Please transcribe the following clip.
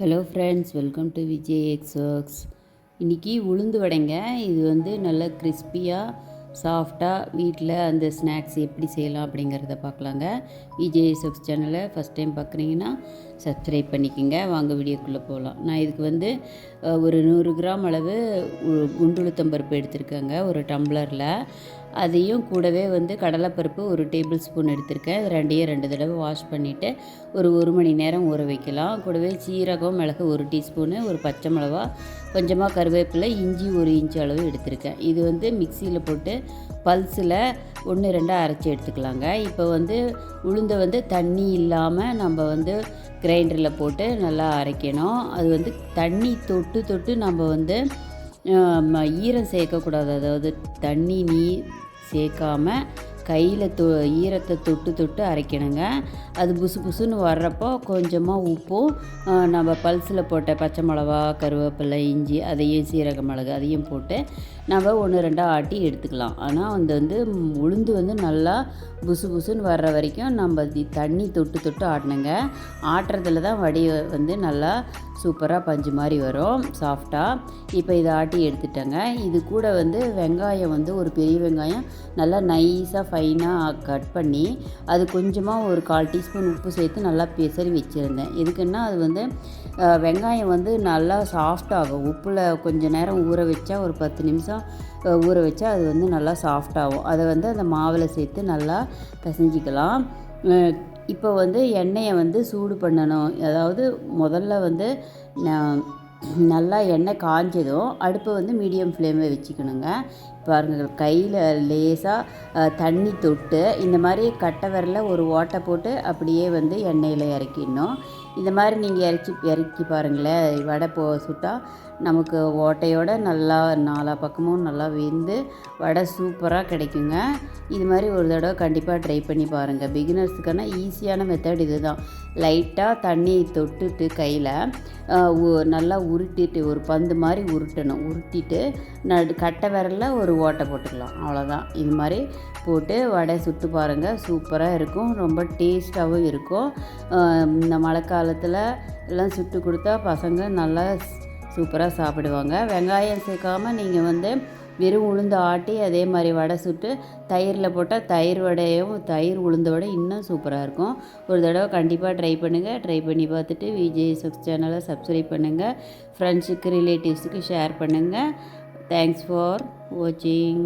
Hello friends welcome to Vijay X works இன்றைக்கி உளுந்து வடைங்க. இது வந்து நல்லா கிறிஸ்பியாக சாஃப்டாக வீட்டில் அந்த ஸ்நாக்ஸ் எப்படி செய்யலாம் அப்படிங்கிறத பார்க்கலாங்க. விஜய் எக்ஸ் சேனலை ஃபஸ்ட் டைம் பார்க்குறீங்கன்னா சப்ஸ்கிரைப் பண்ணிக்கோங்க. வாங்க வீடியோக்குள்ளே போகலாம் நான் இதுக்கு வந்து ஒரு நூறு கிராம் அளவு உ- குண்டுளுத்தம்பருப்பு எடுத்திருக்கேங்க ஒரு டம்ளரில். அதையும் கூடவே வந்து கடலைப்பருப்பு ஒரு டேபிள் ஸ்பூன் எடுத்திருக்கேன். இது ரெண்டையும் ரெண்டு தடவை வாஷ் பண்ணிவிட்டு ஒரு ஒரு மணி நேரம் ஊற வைக்கலாம். கூடவே சீரகம் மிளகு ஒரு டீஸ்பூனு ஒரு பச்சை மிளகா கொஞ்சமாக கருவேப்பிலை இஞ்சி ஒரு இஞ்சி அளவு எடுத்திருக்கேன். இது வந்து மிக்சியில் போட்டு பல்ஸில் ஒன்று ரெண்டாக அரைச்சி எடுத்துக்கலாங்க. இப்போ வந்து உளுந்தை வந்து தண்ணி இல்லாமல் நம்ம வந்து கிரைண்டரில் போட்டு நல்லா அரைக்கணும். அது வந்து தண்ணி தொட்டு தொட்டு நம்ம வந்து ஈரம் சேர்க்கக்கூடாது. அதாவது தண்ணி நீர் சேர்க்காம கையில் தொ ஈரத்தை தொட்டு தொட்டு அரைக்கணுங்க. அது புசு புசுன்னு வர்றப்போ கொஞ்சமாக உப்பும் நம்ம பல்ஸில் போட்ட பச்சை மிளகா கருவேப்பிலை இஞ்சி அதையும் சீரக மிளகு அதையும் போட்டு நம்ம ஒன்று ரெண்டாக ஆட்டி எடுத்துக்கலாம். ஆனால் வந்து வந்து உளுந்து வந்து நல்லா புசு புசுன்னு வர்ற வரைக்கும் நம்ம தி- தண்ணி தொட்டு தொட்டு ஆட்டணுங்க. ஆட்டுறதுல தான் வடி வந்து நல்லா சூப்பராக பஞ்சு மாதிரி வரும் சாஃப்டாக இப்போ இதை ஆட்டி எடுத்துட்டேங்க. இது கூட வந்து வெங்காயம் வந்து ஒரு பெரிய வெங்காயம் நல்லா நைஸாக ஃபைனாக கட் பண்ணி அது கொஞ்சமாக ஒரு கால் டீஸ்பூன் உப்பு சேர்த்து நல்லா பெசரி வச்சுருந்தேன். எதுக்குன்னா அது வந்து வெங்காயம் வந்து நல்லா சாஃப்ட் ஆகும். உப்பில் கொஞ்ச நேரம் ஊற வச்சா ஒரு பத்து நிமிஷம் ஊற வச்சா அது வந்து நல்லா சாஃப்டாகும் அதை வந்து அந்த மாவில் சேர்த்து நல்லா பிசைஞ்சிக்கலாம். இப்போ வந்து எண்ணெயை வந்து சூடு பண்ணணும். அதாவது முதல்ல வந்து நான் நல்லா எண்ணெய் காஞ்சதும் அடுப்பை வந்து மீடியம் ஃப்ளேமில் வச்சுக்கணுங்க. பாருங்கள் கையில் லேசாக தண்ணி தொட்டு இந்த மாதிரி கட்டை விரல ஒரு ஓட்டை போட்டு அப்படியே வந்து எண்ணெயில் இறக்கிடணும். இந்த மாதிரி நீங்கள் இறச்சி இறக்கி பாருங்களேன். வடை போ சுட்டால் நமக்கு ஓட்டையோட நல்லா நாலா பக்கமும் நல்லா வெந்து வடை சூப்பராக கிடைக்குங்க. இது மாதிரி ஒரு தடவை கண்டிப்பாக ட்ரை பண்ணி பாருங்கள் பிகினர்ஸுக்கான ஈஸியான மெத்தட் இது தான் லைட்டாக தண்ணி தொட்டுட்டு கையில் நல்லா உருட்டிட்டு ஒரு பந்து மாதிரி உருட்டணும். உருட்டிட்டு நடு கட்டை விரலில் ஒரு ஓட்டை போட்டுக்கலாம். அவ்வளோதான் இது மாதிரி போட்டு வடை சுட்டு பாருங்கள் சூப்பராக இருக்கும். ரொம்ப டேஸ்ட்டாகவும் இருக்கும். இந்த மழை காலத்தில் எல்லாம் சுட்டு கொடுத்தா பசங்க நல்லா சூப்பராக சாப்பிடுவாங்க. வெங்காயம் சேர்க்காமல் நீங்கள் வந்து வெறும் உளுந்து ஆட்டி அதே மாதிரி வடை சுட்டு தயிரில் போட்டால் தயிர் வடையும் தயிர் உளுந்த வடை இன்னும் சூப்பராக இருக்கும். ஒரு தடவை கண்டிப்பாக ட்ரை பண்ணுங்கள் ட்ரை பண்ணி பார்த்துட்டு விஜய் சுக்ஸ் சேனலை சப்ஸ்கிரைப் பண்ணுங்கள் ஃப்ரெண்ட்ஸுக்கு ரிலேட்டிவ்ஸுக்கு ஷேர் பண்ணுங்கள் தேங்க்ஸ் ஃபார் வாட்சிங்